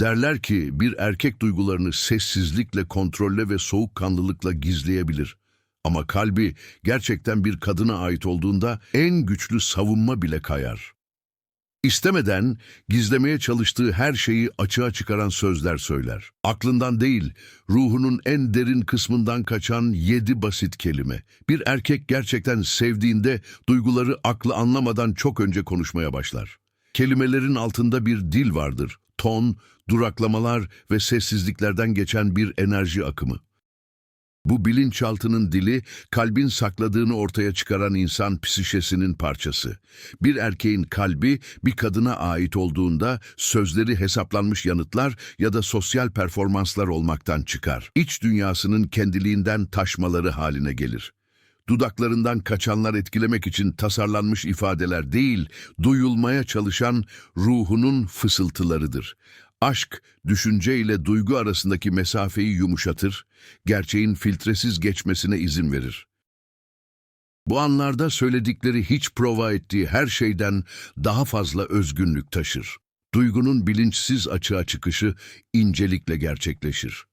Derler ki bir erkek duygularını sessizlikle, kontrolle ve soğukkanlılıkla gizleyebilir. Ama kalbi gerçekten bir kadına ait olduğunda en güçlü savunma bile kayar. İstemeden gizlemeye çalıştığı her şeyi açığa çıkaran sözler söyler. Aklından değil, ruhunun en derin kısmından kaçan yedi basit kelime. Bir erkek gerçekten sevdiğinde duyguları aklı anlamadan çok önce konuşmaya başlar. Kelimelerin altında bir dil vardır. Ton, duraklamalar ve sessizliklerden geçen bir enerji akımı. Bu bilinçaltının dili, kalbin sakladığını ortaya çıkaran insan psişesinin parçası. Bir erkeğin kalbi bir kadına ait olduğunda sözleri hesaplanmış yanıtlar ya da sosyal performanslar olmaktan çıkar. İç dünyasının kendiliğinden taşmaları haline gelir. Dudaklarından kaçanlar etkilemek için tasarlanmış ifadeler değil, duyulmaya çalışan ruhunun fısıltılarıdır. Aşk, düşünce ile duygu arasındaki mesafeyi yumuşatır, gerçeğin filtresiz geçmesine izin verir. Bu anlarda söyledikleri hiç prova ettiği her şeyden daha fazla özgünlük taşır. Duygunun bilinçsiz açığa çıkışı incelikle gerçekleşir.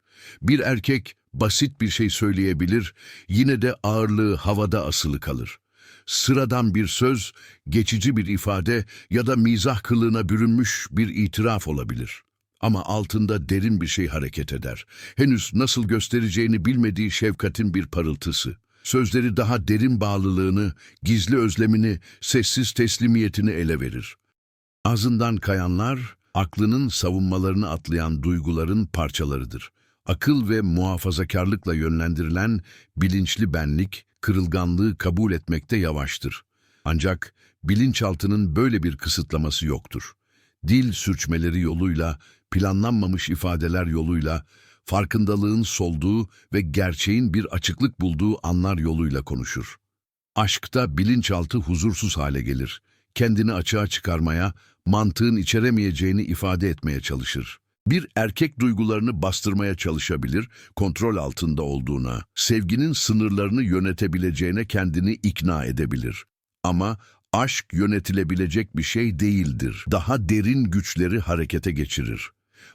Bir erkek basit bir şey söyleyebilir, yine de ağırlığı havada asılı kalır. Sıradan bir söz, geçici bir ifade ya da mizah kılığına bürünmüş bir itiraf olabilir. Ama altında derin bir şey hareket eder. Henüz nasıl göstereceğini bilmediği şefkatin bir parıltısı. Sözleri daha derin bağlılığını, gizli özlemini, sessiz teslimiyetini ele verir. Ağzından kayanlar, aklının savunmalarını atlayan duyguların parçalarıdır. Akıl ve muhafazakarlıkla yönlendirilen bilinçli benlik, kırılganlığı kabul etmekte yavaştır. Ancak bilinçaltının böyle bir kısıtlaması yoktur. Dil sürçmeleri yoluyla, planlanmamış ifadeler yoluyla, farkındalığın solduğu ve gerçeğin bir açıklık bulduğu anlar yoluyla konuşur. Aşkta bilinçaltı huzursuz hale gelir. Kendini açığa çıkarmaya, mantığın içeremeyeceğini ifade etmeye çalışır. Bir erkek duygularını bastırmaya çalışabilir, kontrol altında olduğuna, sevginin sınırlarını yönetebileceğine kendini ikna edebilir. Ama aşk yönetilebilecek bir şey değildir. Daha derin güçleri harekete geçirir.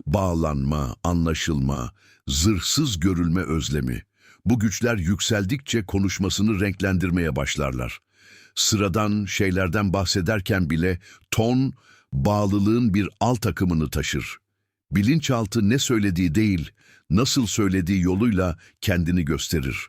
Bağlanma, anlaşılma, zırhsız görülme özlemi. Bu güçler yükseldikçe konuşmasını renklendirmeye başlarlar. Sıradan şeylerden bahsederken bile ton, bağlılığın bir alt akımını taşır. Bilinçaltı ne söylediği değil, nasıl söylediği yoluyla kendini gösterir.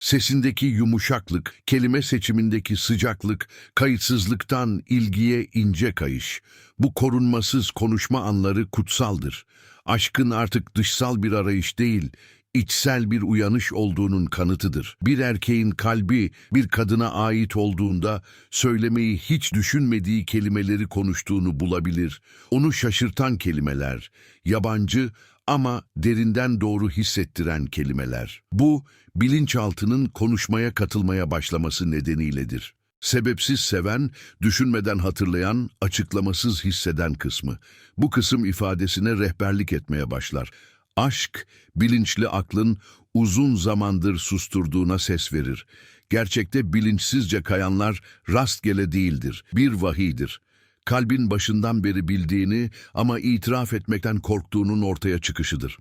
Sesindeki yumuşaklık, kelime seçimindeki sıcaklık, kayıtsızlıktan ilgiye ince kayış. Bu korunmasız konuşma anları kutsaldır. Aşkın artık dışsal bir arayış değil, içsel bir uyanış olduğunun kanıtıdır. Bir erkeğin kalbi bir kadına ait olduğunda söylemeyi hiç düşünmediği kelimeleri konuştuğunu bulabilir. Onu şaşırtan kelimeler, yabancı ama derinden doğru hissettiren kelimeler. Bu, bilinçaltının konuşmaya katılmaya başlaması nedeniyledir. Sebepsiz seven, düşünmeden hatırlayan, açıklamasız hisseden kısmı. Bu kısım ifadesine rehberlik etmeye başlar. Aşk, bilinçli aklın uzun zamandır susturduğuna ses verir. Gerçekte bilinçsizce kayanlar rastgele değildir, bir vahidir. Kalbin başından beri bildiğini ama itiraf etmekten korktuğunun ortaya çıkışıdır.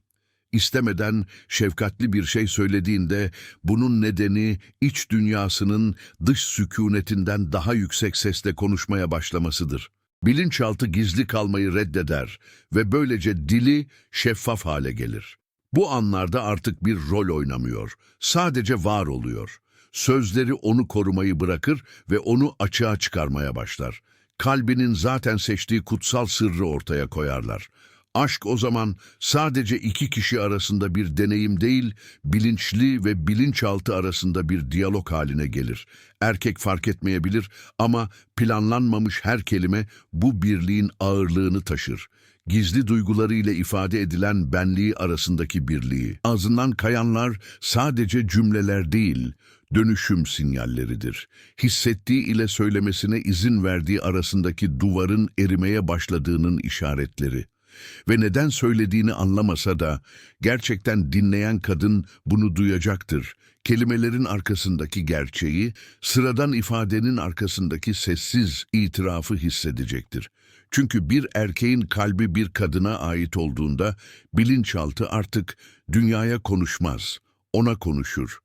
İstemeden şefkatli bir şey söylediğinde bunun nedeni iç dünyasının dış sükunetinden daha yüksek sesle konuşmaya başlamasıdır. Bilinçaltı gizli kalmayı reddeder ve böylece dili şeffaf hale gelir. Bu anlarda artık bir rol oynamıyor, sadece var oluyor. Sözleri onu korumayı bırakır ve onu açığa çıkarmaya başlar. Kalbinin zaten seçtiği kutsal sırrı ortaya koyarlar. Aşk o zaman sadece iki kişi arasında bir deneyim değil, bilinçli ve bilinçaltı arasında bir diyalog haline gelir. Erkek fark etmeyebilir ama planlanmamış her kelime bu birliğin ağırlığını taşır. Gizli duygularıyla ifade edilen benliği arasındaki birliği. Ağzından kayanlar sadece cümleler değil, dönüşüm sinyalleridir. Hissettiği ile söylemesine izin verdiği arasındaki duvarın erimeye başladığının işaretleri ve neden söylediğini anlamasa da gerçekten dinleyen kadın bunu duyacaktır. Kelimelerin arkasındaki gerçeği, sıradan ifadenin arkasındaki sessiz itirafı hissedecektir. Çünkü bir erkeğin kalbi bir kadına ait olduğunda bilinçaltı artık dünyaya konuşmaz, ona konuşur.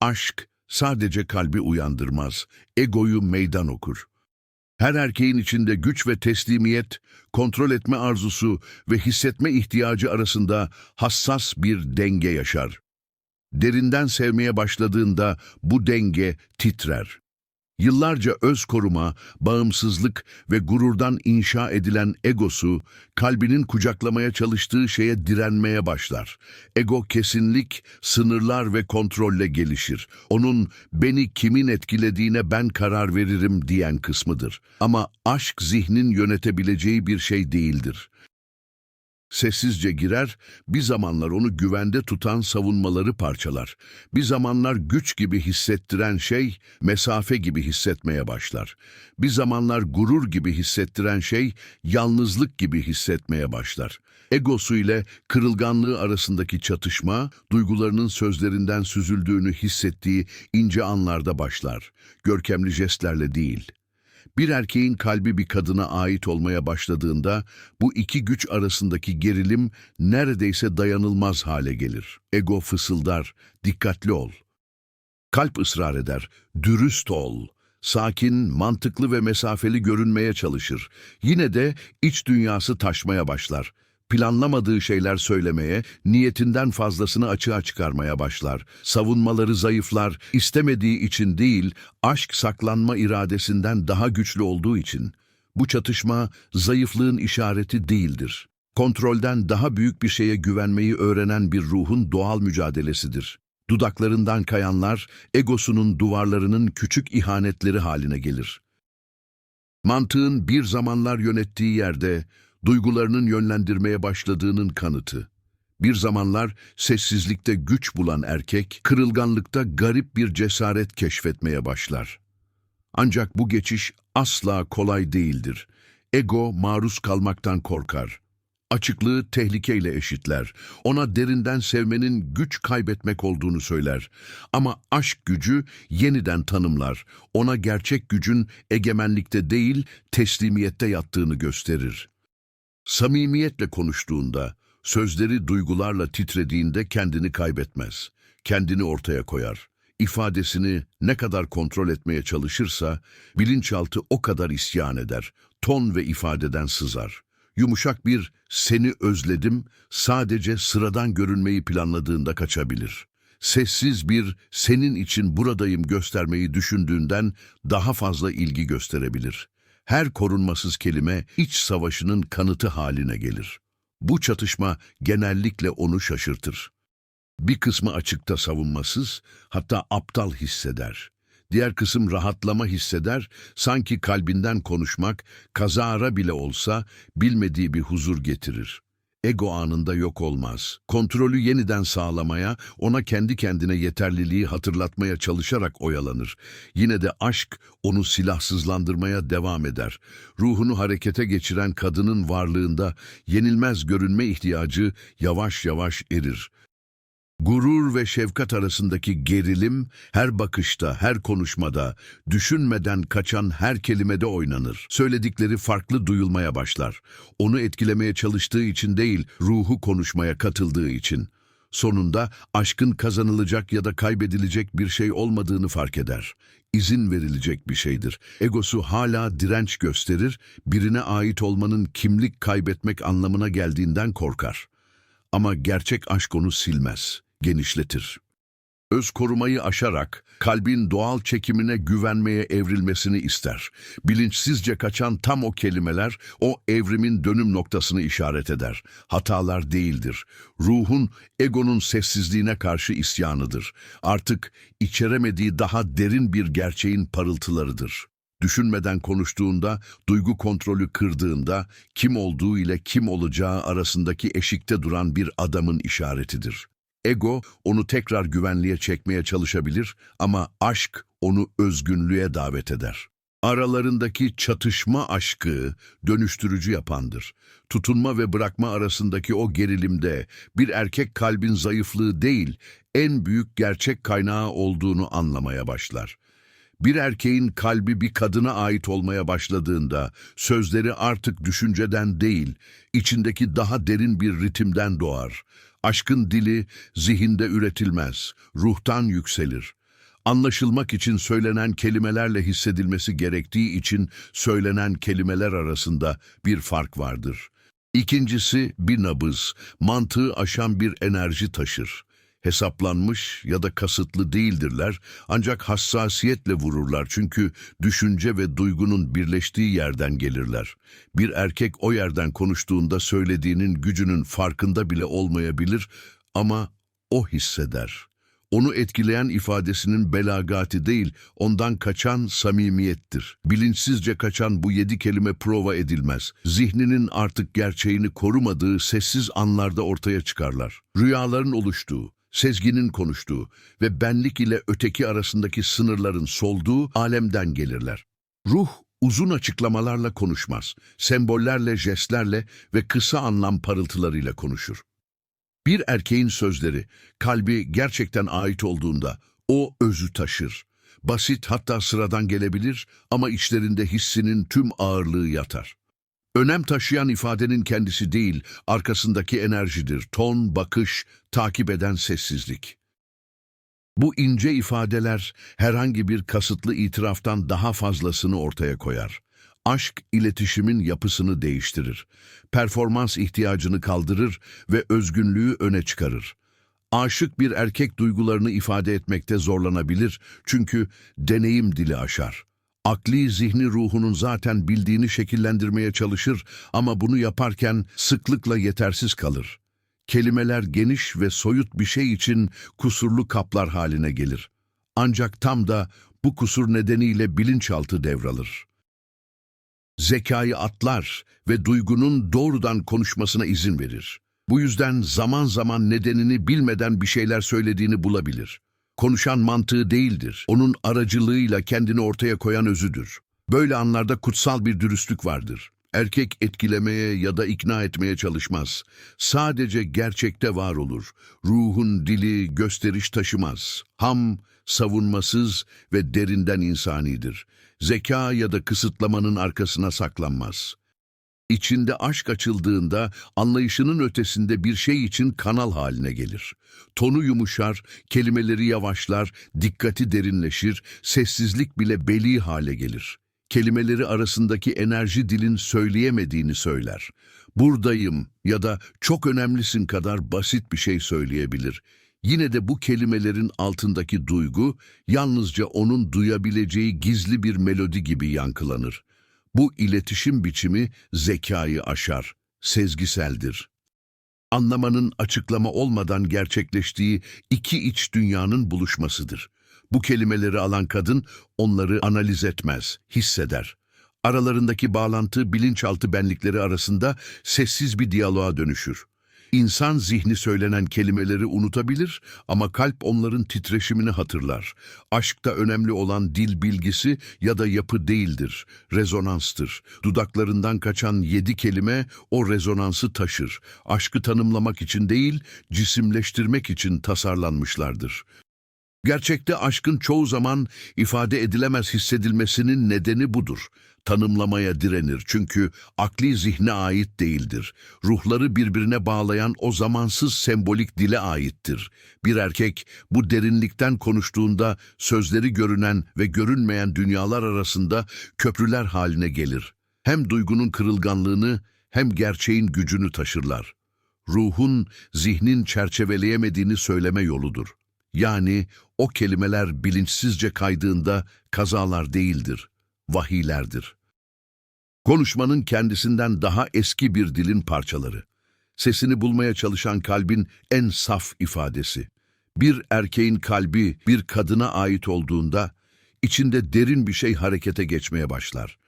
Aşk sadece kalbi uyandırmaz, egoyu meydan okur. Her erkeğin içinde güç ve teslimiyet, kontrol etme arzusu ve hissetme ihtiyacı arasında hassas bir denge yaşar. Derinden sevmeye başladığında bu denge titrer. Yıllarca öz koruma, bağımsızlık ve gururdan inşa edilen egosu, kalbinin kucaklamaya çalıştığı şeye direnmeye başlar. Ego kesinlik, sınırlar ve kontrolle gelişir. Onun beni kimin etkilediğine ben karar veririm diyen kısmıdır. Ama aşk zihnin yönetebileceği bir şey değildir. Sessizce girer, bir zamanlar onu güvende tutan savunmaları parçalar. Bir zamanlar güç gibi hissettiren şey, mesafe gibi hissetmeye başlar. Bir zamanlar gurur gibi hissettiren şey, yalnızlık gibi hissetmeye başlar. Egosu ile kırılganlığı arasındaki çatışma, duygularının sözlerinden süzüldüğünü hissettiği ince anlarda başlar. Görkemli jestlerle değil. Bir erkeğin kalbi bir kadına ait olmaya başladığında bu iki güç arasındaki gerilim neredeyse dayanılmaz hale gelir. Ego fısıldar, dikkatli ol. Kalp ısrar eder, dürüst ol. Sakin, mantıklı ve mesafeli görünmeye çalışır. Yine de iç dünyası taşmaya başlar. Planlamadığı şeyler söylemeye, niyetinden fazlasını açığa çıkarmaya başlar. Savunmaları zayıflar, istemediği için değil, aşk saklanma iradesinden daha güçlü olduğu için. Bu çatışma zayıflığın işareti değildir. Kontrolden daha büyük bir şeye güvenmeyi öğrenen bir ruhun doğal mücadelesidir. Dudaklarından kayanlar, egosunun duvarlarının küçük ihanetleri haline gelir. Mantığın bir zamanlar yönettiği yerde, duygularının yönlendirmeye başladığının kanıtı. Bir zamanlar sessizlikte güç bulan erkek, kırılganlıkta garip bir cesaret keşfetmeye başlar. Ancak bu geçiş asla kolay değildir. Ego maruz kalmaktan korkar. Açıklığı tehlikeyle eşitler. Ona derinden sevmenin güç kaybetmek olduğunu söyler. Ama aşk gücü yeniden tanımlar. Ona gerçek gücün egemenlikte değil, teslimiyette yattığını gösterir. Samimiyetle konuştuğunda, sözleri duygularla titrediğinde kendini kaybetmez. Kendini ortaya koyar. İfadesini ne kadar kontrol etmeye çalışırsa, bilinçaltı o kadar isyan eder. Ton ve ifadeden sızar. Yumuşak bir seni özledim sadece sıradan görünmeyi planladığında kaçabilir. Sessiz bir senin için buradayım göstermeyi düşündüğünden daha fazla ilgi gösterebilir. Her korunmasız kelime iç savaşının kanıtı haline gelir. Bu çatışma genellikle onu şaşırtır. Bir kısmı açıkta savunmasız, hatta aptal hisseder. Diğer kısım rahatlama hisseder, sanki kalbinden konuşmak, kazara bile olsa bilmediği bir huzur getirir. Ego anında yok olmaz. Kontrolü yeniden sağlamaya, ona kendi kendine yeterliliği hatırlatmaya çalışarak oyalanır. Yine de aşk onu silahsızlandırmaya devam eder. Ruhunu harekete geçiren kadının varlığında yenilmez görünme ihtiyacı yavaş yavaş erir. Gurur ve şefkat arasındaki gerilim her bakışta, her konuşmada, düşünmeden kaçan her kelimede oynanır. Söyledikleri farklı duyulmaya başlar. Onu etkilemeye çalıştığı için değil, ruhu konuşmaya katıldığı için. Sonunda aşkın kazanılacak ya da kaybedilecek bir şey olmadığını fark eder. İzin verilecek bir şeydir. Egosu hala direnç gösterir, birine ait olmanın kimlik kaybetmek anlamına geldiğinden korkar. Ama gerçek aşk onu silmez, genişletir. Öz korumayı aşarak kalbin doğal çekimine güvenmeye evrilmesini ister. Bilinçsizce kaçan tam o kelimeler o evrimin dönüm noktasını işaret eder. Hatalar değildir. Ruhun egonun sessizliğine karşı isyanıdır. Artık içeremediği daha derin bir gerçeğin parıltılarıdır. Düşünmeden konuştuğunda, duygu kontrolü kırdığında, kim olduğu ile kim olacağı arasındaki eşikte duran bir adamın işaretidir. Ego onu tekrar güvenliğe çekmeye çalışabilir ama aşk onu özgünlüğe davet eder. Aralarındaki çatışma aşkı dönüştürücü yapandır. Tutunma ve bırakma arasındaki o gerilimde bir erkek kalbin zayıflığı değil, en büyük gerçek kaynağı olduğunu anlamaya başlar. Bir erkeğin kalbi bir kadına ait olmaya başladığında sözleri artık düşünceden değil, içindeki daha derin bir ritimden doğar. Aşkın dili zihinde üretilmez, ruhtan yükselir. Anlaşılmak için söylenen kelimelerle hissedilmesi gerektiği için söylenen kelimeler arasında bir fark vardır. İkincisi bir nabız, mantığı aşan bir enerji taşır. Hesaplanmış ya da kasıtlı değildirler ancak hassasiyetle vururlar çünkü düşünce ve duygunun birleştiği yerden gelirler. Bir erkek o yerden konuştuğunda söylediğinin gücünün farkında bile olmayabilir ama o hisseder. Onu etkileyen ifadesinin belagati değil, ondan kaçan samimiyettir. Bilinçsizce kaçan bu yedi kelime prova edilmez. Zihninin artık gerçeğini korumadığı sessiz anlarda ortaya çıkarlar. Rüyaların oluştuğu, sezginin konuştuğu ve benlik ile öteki arasındaki sınırların solduğu alemden gelirler. Ruh uzun açıklamalarla konuşmaz, sembollerle, jestlerle ve kısa anlam parıltılarıyla konuşur. Bir erkeğin sözleri, kalbi gerçekten ait olduğunda o özü taşır. Basit hatta sıradan gelebilir ama içlerinde hissinin tüm ağırlığı yatar. Önem taşıyan ifadenin kendisi değil, arkasındaki enerjidir. Ton, bakış, takip eden sessizlik. Bu ince ifadeler herhangi bir kasıtlı itiraftan daha fazlasını ortaya koyar. Aşk iletişimin yapısını değiştirir. Performans ihtiyacını kaldırır ve özgünlüğü öne çıkarır. Aşık bir erkek duygularını ifade etmekte zorlanabilir çünkü deneyim dili aşar. Akli zihni ruhunun zaten bildiğini şekillendirmeye çalışır ama bunu yaparken sıklıkla yetersiz kalır. Kelimeler geniş ve soyut bir şey için kusurlu kaplar haline gelir. Ancak tam da bu kusur nedeniyle bilinçaltı devralır. Zekayı atlar ve duygunun doğrudan konuşmasına izin verir. Bu yüzden zaman zaman nedenini bilmeden bir şeyler söylediğini bulabilir. Konuşan mantığı değildir. Onun aracılığıyla kendini ortaya koyan özüdür. Böyle anlarda kutsal bir dürüstlük vardır. Erkek etkilemeye ya da ikna etmeye çalışmaz. Sadece gerçekte var olur. Ruhun dili gösteriş taşımaz. Ham, savunmasız ve derinden insanidir. Zeka ya da kısıtlamanın arkasına saklanmaz. İçinde aşk açıldığında anlayışının ötesinde bir şey için kanal haline gelir. Tonu yumuşar, kelimeleri yavaşlar, dikkati derinleşir, sessizlik bile beli hale gelir. Kelimeleri arasındaki enerji dilin söyleyemediğini söyler. Buradayım ya da çok önemlisin kadar basit bir şey söyleyebilir. Yine de bu kelimelerin altındaki duygu yalnızca onun duyabileceği gizli bir melodi gibi yankılanır. Bu iletişim biçimi zekayı aşar, sezgiseldir. Anlamanın açıklama olmadan gerçekleştiği iki iç dünyanın buluşmasıdır. Bu kelimeleri alan kadın onları analiz etmez, hisseder. Aralarındaki bağlantı bilinçaltı benlikleri arasında sessiz bir diyaloğa dönüşür. İnsan zihni söylenen kelimeleri unutabilir ama kalp onların titreşimini hatırlar. Aşkta önemli olan dil bilgisi ya da yapı değildir, rezonanstır. Dudaklarından kaçan yedi kelime o rezonansı taşır. Aşkı tanımlamak için değil, cisimleştirmek için tasarlanmışlardır. Gerçekte aşkın çoğu zaman ifade edilemez hissedilmesinin nedeni budur. Tanımlamaya direnir çünkü akli zihne ait değildir. Ruhları birbirine bağlayan o zamansız sembolik dile aittir. Bir erkek bu derinlikten konuştuğunda sözleri görünen ve görünmeyen dünyalar arasında köprüler haline gelir. Hem duygunun kırılganlığını hem gerçeğin gücünü taşırlar. Ruhun, zihnin çerçeveleyemediğini söyleme yoludur. Yani o kelimeler bilinçsizce kaydığında kazalar değildir, vahiylerdir. Konuşmanın kendisinden daha eski bir dilin parçaları. Sesini bulmaya çalışan kalbin en saf ifadesi. Bir erkeğin kalbi bir kadına ait olduğunda içinde derin bir şey harekete geçmeye başlar.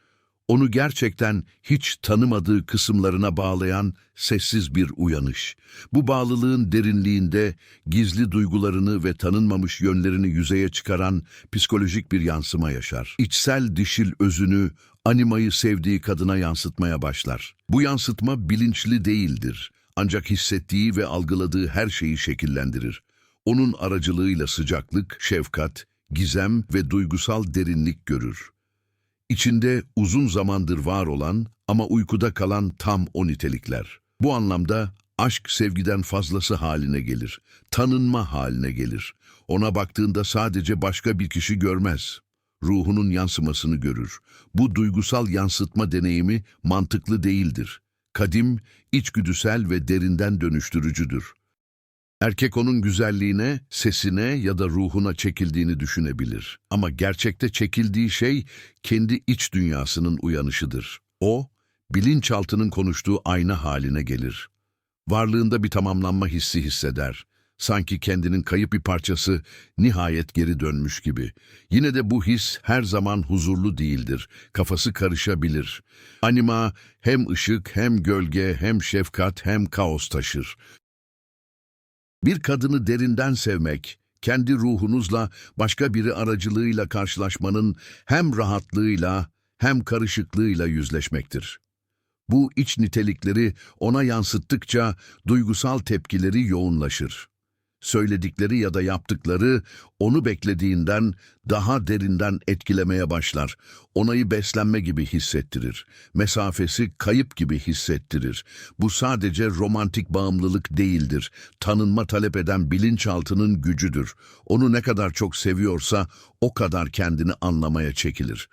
Onu gerçekten hiç tanımadığı kısımlarına bağlayan sessiz bir uyanış. Bu bağlılığın derinliğinde gizli duygularını ve tanınmamış yönlerini yüzeye çıkaran psikolojik bir yansıma yaşar. İçsel dişil özünü, animayı sevdiği kadına yansıtmaya başlar. Bu yansıtma bilinçli değildir. Ancak hissettiği ve algıladığı her şeyi şekillendirir. Onun aracılığıyla sıcaklık, şefkat, gizem ve duygusal derinlik görür. İçinde uzun zamandır var olan ama uykuda kalan tam o nitelikler. Bu anlamda aşk sevgiden fazlası haline gelir, tanınma haline gelir. Ona baktığında sadece başka bir kişi görmez. Ruhunun yansımasını görür. Bu duygusal yansıtma deneyimi mantıklı değildir. Kadim, içgüdüsel ve derinden dönüştürücüdür. Erkek onun güzelliğine, sesine ya da ruhuna çekildiğini düşünebilir. Ama gerçekte çekildiği şey kendi iç dünyasının uyanışıdır. O, bilinçaltının konuştuğu ayna haline gelir. Varlığında bir tamamlanma hissi hisseder. Sanki kendinin kayıp bir parçası nihayet geri dönmüş gibi. Yine de bu his her zaman huzurlu değildir. Kafası karışabilir. Anima hem ışık hem gölge hem şefkat hem kaos taşır. Bir kadını derinden sevmek, kendi ruhunuzla başka biri aracılığıyla karşılaşmanın hem rahatlığıyla hem karışıklığıyla yüzleşmektir. Bu iç nitelikleri ona yansıttıkça duygusal tepkileri yoğunlaşır. Söyledikleri ya da yaptıkları onu beklediğinden daha derinden etkilemeye başlar. Onayı beslenme gibi hissettirir. Mesafesi kayıp gibi hissettirir. Bu sadece romantik bağımlılık değildir. Tanınma talep eden bilinçaltının gücüdür. Onu ne kadar çok seviyorsa o kadar kendini anlamaya çekilir.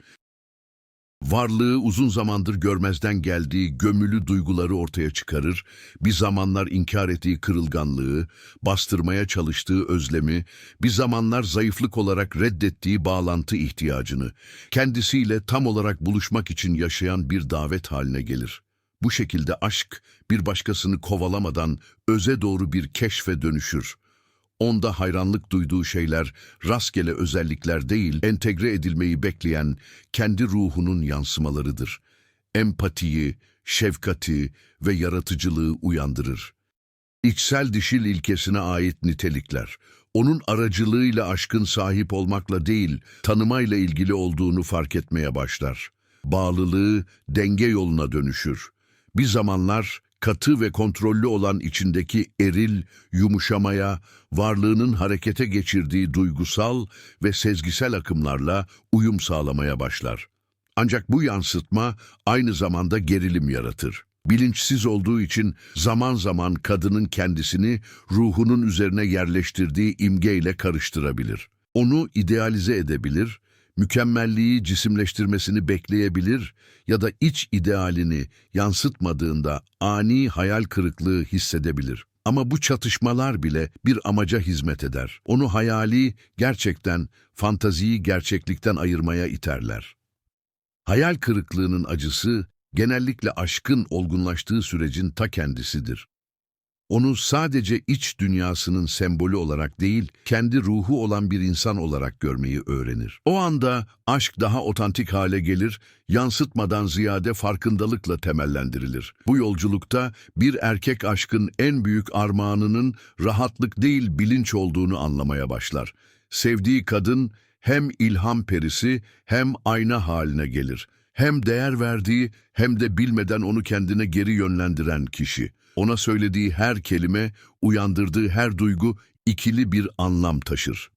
Varlığı uzun zamandır görmezden geldiği gömülü duyguları ortaya çıkarır, bir zamanlar inkar ettiği kırılganlığı, bastırmaya çalıştığı özlemi, bir zamanlar zayıflık olarak reddettiği bağlantı ihtiyacını, kendisiyle tam olarak buluşmak için yaşayan bir davet haline gelir. Bu şekilde aşk, bir başkasını kovalamadan öze doğru bir keşfe dönüşür. Onda hayranlık duyduğu şeyler rastgele özellikler değil, entegre edilmeyi bekleyen kendi ruhunun yansımalarıdır. Empatiyi, şefkati ve yaratıcılığı uyandırır. İçsel dişil ilkesine ait nitelikler, onun aracılığıyla aşkın sahip olmakla değil, tanımayla ilgili olduğunu fark etmeye başlar. Bağlılığı denge yoluna dönüşür. Bir zamanlar katı ve kontrollü olan içindeki eril, yumuşamaya, varlığının harekete geçirdiği duygusal ve sezgisel akımlarla uyum sağlamaya başlar. Ancak bu yansıtma aynı zamanda gerilim yaratır. Bilinçsiz olduğu için zaman zaman kadının kendisini ruhunun üzerine yerleştirdiği imgeyle karıştırabilir. Onu idealize edebilir, mükemmelliği cisimleştirmesini bekleyebilir ya da iç idealini yansıtmadığında ani hayal kırıklığı hissedebilir. Ama bu çatışmalar bile bir amaca hizmet eder. Onu hayali gerçekten, fantaziyi gerçeklikten ayırmaya iterler. Hayal kırıklığının acısı genellikle aşkın olgunlaştığı sürecin ta kendisidir. Onu sadece iç dünyasının sembolü olarak değil, kendi ruhu olan bir insan olarak görmeyi öğrenir. O anda aşk daha otantik hale gelir, yansıtmadan ziyade farkındalıkla temellendirilir. Bu yolculukta bir erkek aşkın en büyük armağanının rahatlık değil bilinç olduğunu anlamaya başlar. Sevdiği kadın hem ilham perisi hem ayna haline gelir. Hem değer verdiği hem de bilmeden onu kendine geri yönlendiren kişi. Ona söylediği her kelime, uyandırdığı her duygu ikili bir anlam taşır.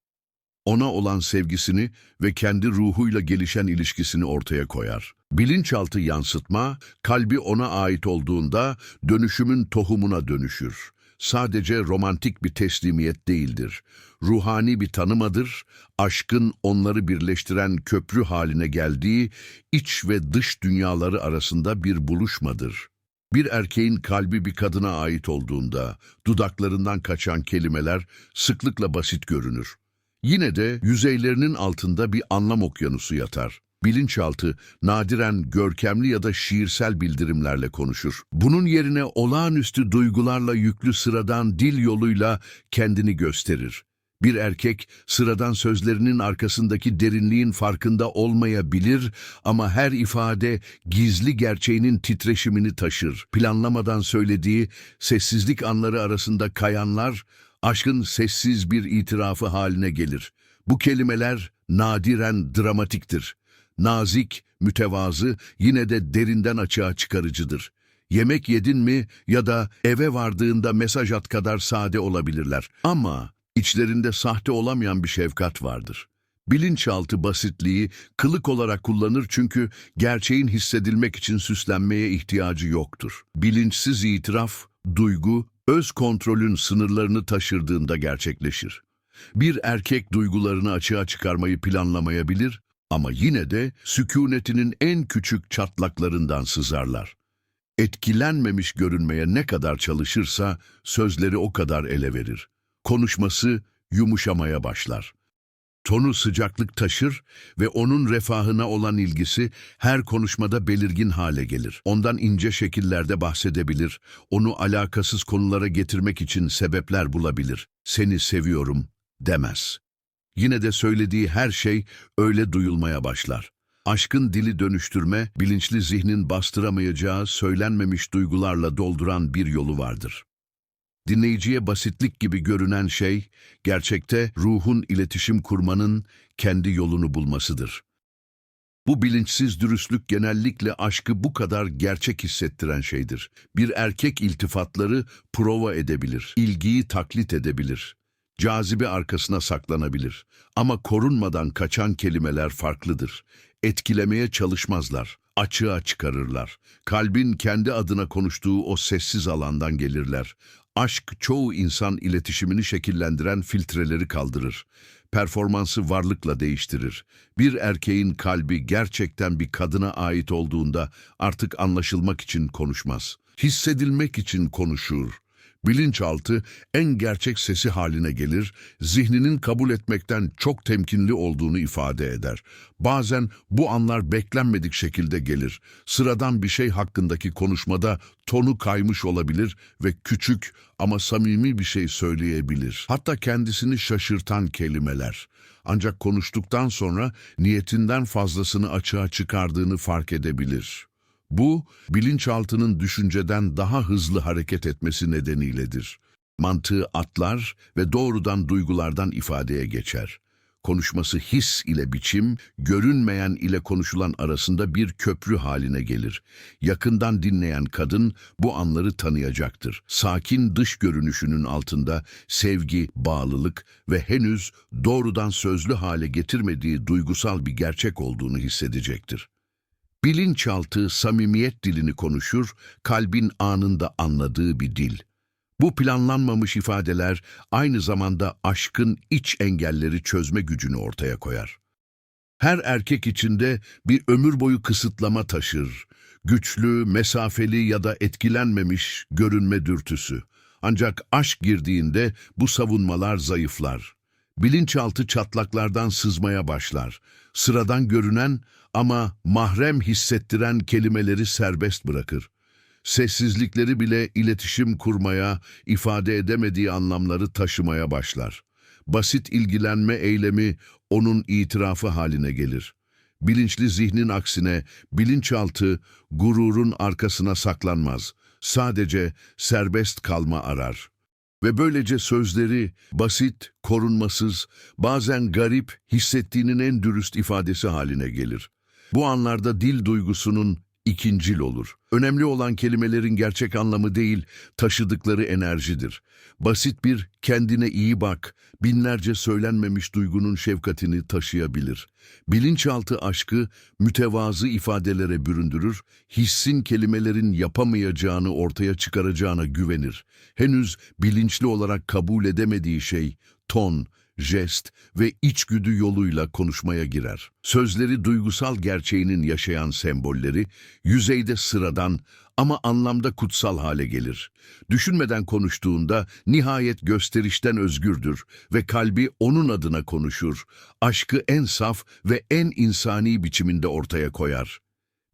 Ona olan sevgisini ve kendi ruhuyla gelişen ilişkisini ortaya koyar. Bilinçaltı yansıtma, kalbi ona ait olduğunda dönüşümün tohumuna dönüşür. Sadece romantik bir teslimiyet değildir. Ruhani bir tanımadır, aşkın onları birleştiren köprü haline geldiği iç ve dış dünyaları arasında bir buluşmadır. Bir erkeğin kalbi bir kadına ait olduğunda dudaklarından kaçan kelimeler sıklıkla basit görünür. Yine de yüzeylerinin altında bir anlam okyanusu yatar. Bilinçaltı nadiren görkemli ya da şiirsel bildirimlerle konuşur. Bunun yerine olağanüstü duygularla yüklü sıradan dil yoluyla kendini gösterir. Bir erkek sıradan sözlerinin arkasındaki derinliğin farkında olmayabilir ama her ifade gizli gerçeğinin titreşimini taşır. Planlamadan söylediği sessizlik anları arasında kayanlar aşkın sessiz bir itirafı haline gelir. Bu kelimeler nadiren dramatiktir. Nazik, mütevazı, yine de derinden açığa çıkarıcıdır. Yemek yedin mi ya da eve vardığında mesaj at kadar sade olabilirler. Ama içlerinde sahte olamayan bir şefkat vardır. Bilinçaltı basitliği kılık olarak kullanır çünkü gerçeğin hissedilmek için süslenmeye ihtiyacı yoktur. Bilinçsiz itiraf, duygu, öz kontrolün sınırlarını taşırdığında gerçekleşir. Bir erkek duygularını açığa çıkarmayı planlamayabilir ama yine de sükunetinin en küçük çatlaklarından sızarlar. Etkilenmemiş görünmeye ne kadar çalışırsa sözleri o kadar ele verir. Konuşması yumuşamaya başlar. Tonu sıcaklık taşır ve onun refahına olan ilgisi her konuşmada belirgin hale gelir. Ondan ince şekillerde bahsedebilir, onu alakasız konulara getirmek için sebepler bulabilir. Seni seviyorum demez. Yine de söylediği her şey öyle duyulmaya başlar. Aşkın dili dönüştürme, bilinçli zihnin bastıramayacağı söylenmemiş duygularla dolduran bir yolu vardır. Dinleyiciye basitlik gibi görünen şey, gerçekte ruhun iletişim kurmanın kendi yolunu bulmasıdır. Bu bilinçsiz dürüstlük genellikle aşkı bu kadar gerçek hissettiren şeydir. Bir erkek iltifatları prova edebilir, ilgiyi taklit edebilir, cazibe arkasına saklanabilir. Ama korunmadan kaçan kelimeler farklıdır. Etkilemeye çalışmazlar, açığa çıkarırlar. Kalbin kendi adına konuştuğu o sessiz alandan gelirler. Aşk çoğu insan iletişimini şekillendiren filtreleri kaldırır. Performansı varlıkla değiştirir. Bir erkeğin kalbi gerçekten bir kadına ait olduğunda artık anlaşılmak için konuşmaz. Hissedilmek için konuşur. Bilinçaltı en gerçek sesi haline gelir, zihninin kabul etmekten çok temkinli olduğunu ifade eder. Bazen bu anlar beklenmedik şekilde gelir. Sıradan bir şey hakkındaki konuşmada tonu kaymış olabilir ve küçük ama samimi bir şey söyleyebilir. Hatta kendisini şaşırtan kelimeler. Ancak konuştuktan sonra niyetinden fazlasını açığa çıkardığını fark edebilir. Bu, bilinçaltının düşünceden daha hızlı hareket etmesi nedeniyledir. Mantığı atlar ve doğrudan duygulardan ifadeye geçer. Konuşması his ile biçim, görünmeyen ile konuşulan arasında bir köprü haline gelir. Yakından dinleyen kadın bu anları tanıyacaktır. Sakin dış görünüşünün altında sevgi, bağlılık ve henüz doğrudan sözlü hale getirmediği duygusal bir gerçek olduğunu hissedecektir. Bilinçaltı samimiyet dilini konuşur, kalbin anında anladığı bir dil. Bu planlanmamış ifadeler aynı zamanda aşkın iç engelleri çözme gücünü ortaya koyar. Her erkek içinde bir ömür boyu kısıtlama taşır. Güçlü, mesafeli ya da etkilenmemiş görünme dürtüsü. Ancak aşk girdiğinde bu savunmalar zayıflar. Bilinçaltı çatlaklardan sızmaya başlar. Sıradan görünen ama mahrem hissettiren kelimeleri serbest bırakır. Sessizlikleri bile iletişim kurmaya, ifade edemediği anlamları taşımaya başlar. Basit ilgilenme eylemi onun itirafı haline gelir. Bilinçli zihnin aksine bilinçaltı gururun arkasına saklanmaz. Sadece serbest kalma arar. Ve böylece sözleri basit, korunmasız, bazen garip, hissettiğinin en dürüst ifadesi haline gelir. Bu anlarda dil duygusunun ikincil olur. Önemli olan kelimelerin gerçek anlamı değil, taşıdıkları enerjidir. Basit bir kendine iyi bak, binlerce söylenmemiş duygunun şefkatini taşıyabilir. Bilinçaltı aşkı mütevazı ifadelere büründürür, hissin kelimelerin yapamayacağını ortaya çıkaracağına güvenir. Henüz bilinçli olarak kabul edemediği şey, ton, jest ve içgüdü yoluyla konuşmaya girer. Sözleri duygusal gerçeğinin yaşayan sembolleri, yüzeyde sıradan ama anlamda kutsal hale gelir. Düşünmeden konuştuğunda nihayet gösterişten özgürdür ve kalbi onun adına konuşur. Aşkı en saf ve en insani biçiminde ortaya koyar.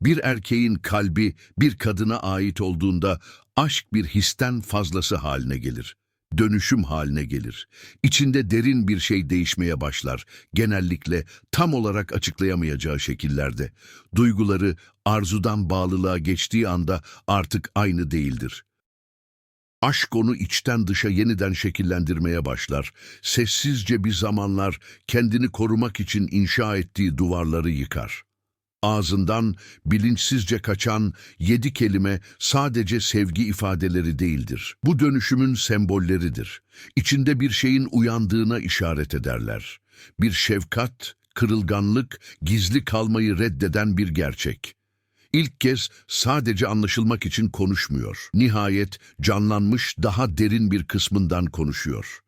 Bir erkeğin kalbi bir kadına ait olduğunda aşk bir histen fazlası haline gelir dönüşüm haline gelir. İçinde derin bir şey değişmeye başlar. Genellikle tam olarak açıklayamayacağı şekillerde. Duyguları arzudan bağlılığa geçtiği anda artık aynı değildir. Aşk onu içten dışa yeniden şekillendirmeye başlar. Sessizce bir zamanlar kendini korumak için inşa ettiği duvarları yıkar. Ağzından bilinçsizce kaçan yedi kelime sadece sevgi ifadeleri değildir. Bu dönüşümün sembolleridir. İçinde bir şeyin uyandığına işaret ederler. Bir şefkat, kırılganlık, gizli kalmayı reddeden bir gerçek. İlk kez sadece anlaşılmak için konuşmuyor. Nihayet canlanmış daha derin bir kısmından konuşuyor.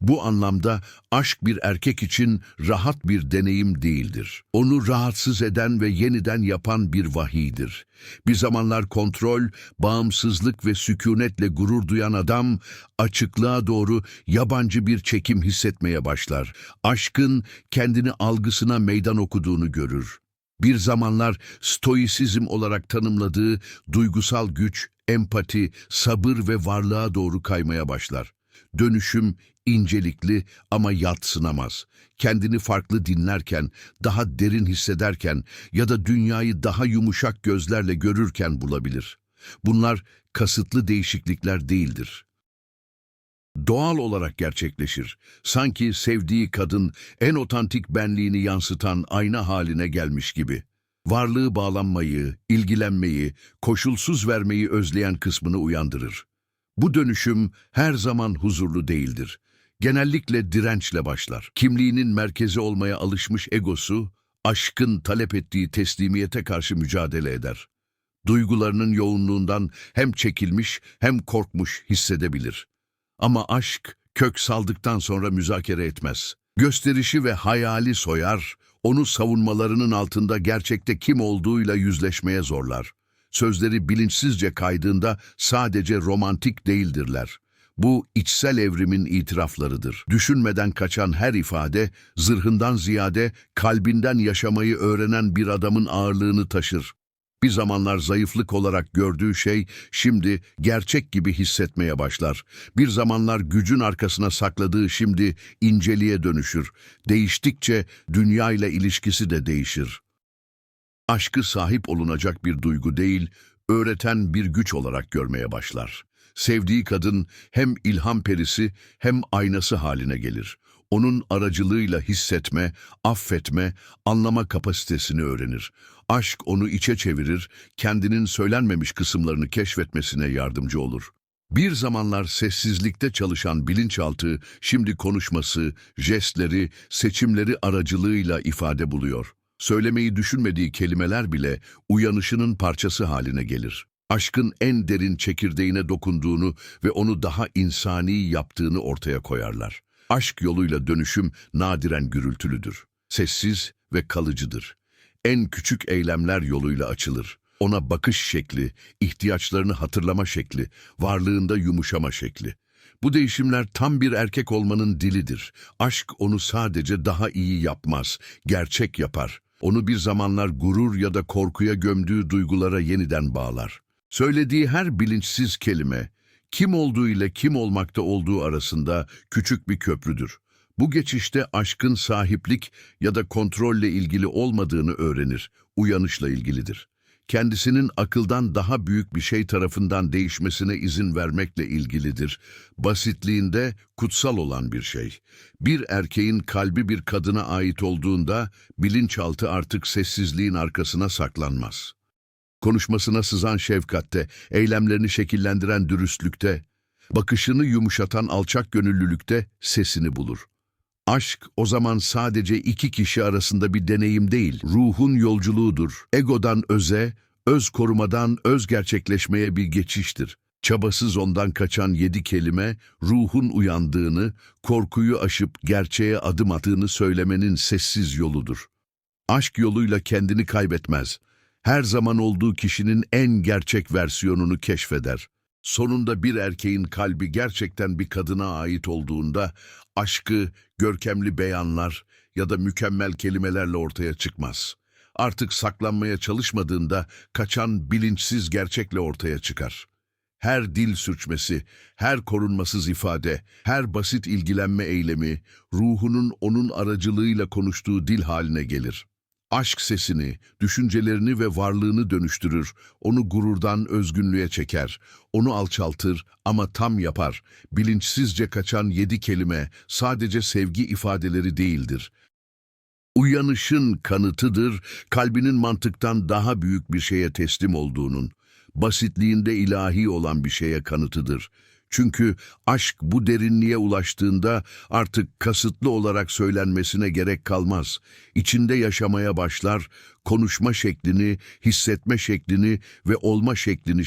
Bu anlamda aşk bir erkek için rahat bir deneyim değildir. Onu rahatsız eden ve yeniden yapan bir vahiydir. Bir zamanlar kontrol, bağımsızlık ve sükunetle gurur duyan adam, açıklığa doğru yabancı bir çekim hissetmeye başlar. Aşkın kendini algısına meydan okuduğunu görür. Bir zamanlar stoisizm olarak tanımladığı duygusal güç, empati, sabır ve varlığa doğru kaymaya başlar. Dönüşüm incelikli ama yatsınamaz. Kendini farklı dinlerken, daha derin hissederken ya da dünyayı daha yumuşak gözlerle görürken bulabilir. Bunlar kasıtlı değişiklikler değildir. Doğal olarak gerçekleşir. Sanki sevdiği kadın en otantik benliğini yansıtan ayna haline gelmiş gibi. Varlığı bağlanmayı, ilgilenmeyi, koşulsuz vermeyi özleyen kısmını uyandırır. Bu dönüşüm her zaman huzurlu değildir. Genellikle dirençle başlar. Kimliğinin merkezi olmaya alışmış egosu, aşkın talep ettiği teslimiyete karşı mücadele eder. Duygularının yoğunluğundan hem çekilmiş hem korkmuş hissedebilir. Ama aşk kök saldıktan sonra müzakere etmez. Gösterişi ve hayali soyar, onu savunmalarının altında gerçekte kim olduğuyla yüzleşmeye zorlar. Sözleri bilinçsizce kaydığında sadece romantik değildirler. Bu içsel evrimin itiraflarıdır. Düşünmeden kaçan her ifade, zırhından ziyade kalbinden yaşamayı öğrenen bir adamın ağırlığını taşır. Bir zamanlar zayıflık olarak gördüğü şey şimdi gerçek gibi hissetmeye başlar. Bir zamanlar gücün arkasına sakladığı şimdi inceliğe dönüşür. Değiştikçe dünya ile ilişkisi de değişir. Aşkı sahip olunacak bir duygu değil, öğreten bir güç olarak görmeye başlar. Sevdiği kadın hem ilham perisi hem aynası haline gelir. Onun aracılığıyla hissetme, affetme, anlama kapasitesini öğrenir. Aşk onu içe çevirir, kendinin söylenmemiş kısımlarını keşfetmesine yardımcı olur. Bir zamanlar sessizlikte çalışan bilinçaltı, şimdi konuşması, jestleri, seçimleri aracılığıyla ifade buluyor. Söylemeyi düşünmediği kelimeler bile uyanışının parçası haline gelir. Aşkın en derin çekirdeğine dokunduğunu ve onu daha insani yaptığını ortaya koyarlar. Aşk yoluyla dönüşüm nadiren gürültülüdür. Sessiz ve kalıcıdır. En küçük eylemler yoluyla açılır. Ona bakış şekli, ihtiyaçlarını hatırlama şekli, varlığında yumuşama şekli. Bu değişimler tam bir erkek olmanın dilidir. Aşk onu sadece daha iyi yapmaz, gerçek yapar. Onu bir zamanlar gurur ya da korkuya gömdüğü duygulara yeniden bağlar. Söylediği her bilinçsiz kelime, kim olduğu ile kim olmakta olduğu arasında küçük bir köprüdür. Bu geçişte aşkın sahiplik ya da kontrolle ilgili olmadığını öğrenir, uyanışla ilgilidir. Kendisinin akıldan daha büyük bir şey tarafından değişmesine izin vermekle ilgilidir. Basitliğinde kutsal olan bir şey. Bir erkeğin kalbi bir kadına ait olduğunda bilinçaltı artık sessizliğin arkasına saklanmaz. Konuşmasına sızan şefkatte, eylemlerini şekillendiren dürüstlükte, bakışını yumuşatan alçak gönüllülükte sesini bulur. Aşk o zaman sadece iki kişi arasında bir deneyim değil, ruhun yolculuğudur. Egodan öze, öz korumadan öz gerçekleşmeye bir geçiştir. Çabasız ondan kaçan yedi kelime, ruhun uyandığını, korkuyu aşıp gerçeğe adım attığını söylemenin sessiz yoludur. Aşk yoluyla kendini kaybetmez. Her zaman olduğu kişinin en gerçek versiyonunu keşfeder. Sonunda bir erkeğin kalbi gerçekten bir kadına ait olduğunda aşkı görkemli beyanlar ya da mükemmel kelimelerle ortaya çıkmaz. Artık saklanmaya çalışmadığında kaçan bilinçsiz gerçekle ortaya çıkar. Her dil sürçmesi, her korunmasız ifade, her basit ilgilenme eylemi, ruhunun onun aracılığıyla konuştuğu dil haline gelir. Aşk sesini, düşüncelerini ve varlığını dönüştürür, onu gururdan özgünlüğe çeker, onu alçaltır ama tam yapar. Bilinçsizce kaçan yedi kelime sadece sevgi ifadeleri değildir. Uyanışın kanıtıdır, kalbinin mantıktan daha büyük bir şeye teslim olduğunun, basitliğinde ilahi olan bir şeye kanıtıdır. Çünkü aşk bu derinliğe ulaştığında artık kasıtlı olarak söylenmesine gerek kalmaz. İçinde yaşamaya başlar, konuşma şeklini, hissetme şeklini ve olma şeklini